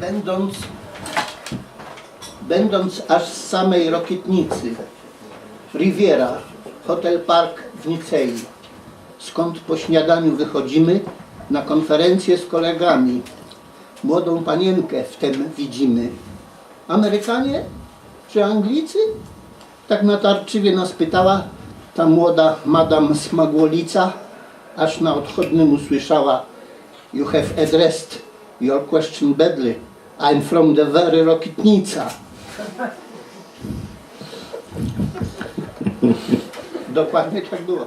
będąc, będąc aż z samej Rokietnicy, Riviera, Hotel Park w Nicei, skąd po śniadaniu wychodzimy na konferencję z kolegami. Młodą panienkę w tym widzimy. Amerykanie czy Anglicy? Tak natarczywie nas pytała ta młoda madam Smagłolica, aż na odchodnym usłyszała You have addressed your question badly. I'm from the very Rokitnica. Dokładnie tak było.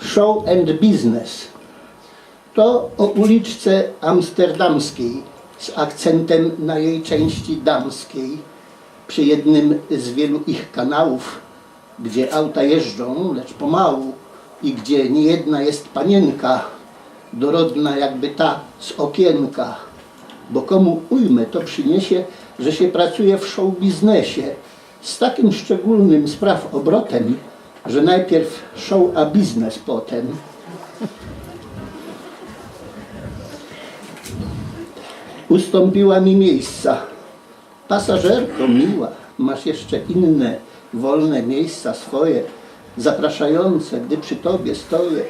Show and business. To o uliczce amsterdamskiej z akcentem na jej części damskiej przy jednym z wielu ich kanałów, gdzie auta jeżdżą, lecz pomału i gdzie niejedna jest panienka, dorodna jakby ta z okienka. Bo komu ujmę, to przyniesie, że się pracuje w show biznesie z takim szczególnym spraw obrotem, że najpierw show a biznes potem. Ustąpiła mi miejsca. Pasażerko miła, masz jeszcze inne wolne miejsca swoje, zapraszające, gdy przy tobie stoję,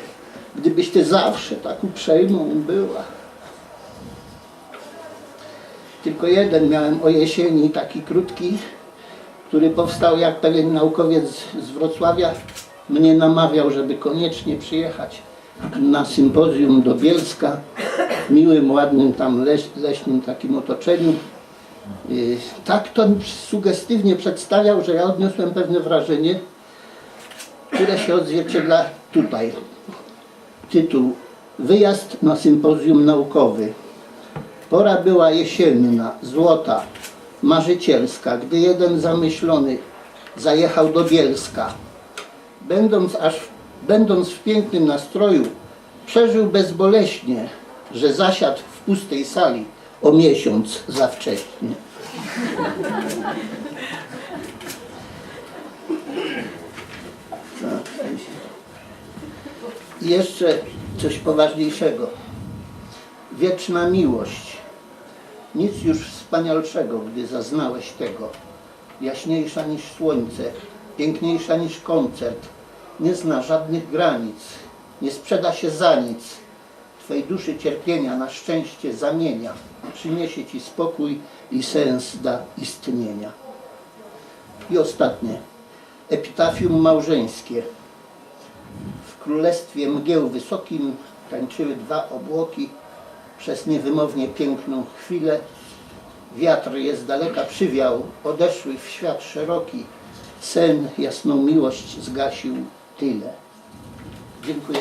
gdybyś ty zawsze tak uprzejmą była. Tylko jeden miałem o jesieni, taki krótki, który powstał jak pewien naukowiec z Wrocławia mnie namawiał, żeby koniecznie przyjechać na sympozjum do Bielska w miłym, ładnym tam leś, leśnym takim otoczeniu. Y, Tak to sugestywnie przedstawiał, że ja odniosłem pewne wrażenie, które się odzwierciedla tutaj. Tytuł Wyjazd na sympozjum naukowy. Pora była jesienna, złota, marzycielska, gdy jeden zamyślony zajechał do Bielska. Będąc, aż, będąc w pięknym nastroju, przeżył bezboleśnie, że zasiadł w pustej sali o miesiąc za wcześnie. I jeszcze coś poważniejszego. Wieczna miłość. Nic już wspanialszego, gdy zaznałeś tego. Jaśniejsza niż słońce, piękniejsza niż koncert. Nie zna żadnych granic, nie sprzeda się za nic. Twej duszy cierpienia na szczęście zamienia. Przyniesie Ci spokój i sens da istnienia. I ostatnie. Epitafium małżeńskie. W królestwie mgieł wysokim tańczyły dwa obłoki przez niewymownie piękną chwilę. Wiatr je z daleka przywiał, odeszły w świat szeroki. Sen jasną miłość zgasił tyle. Dziękuję.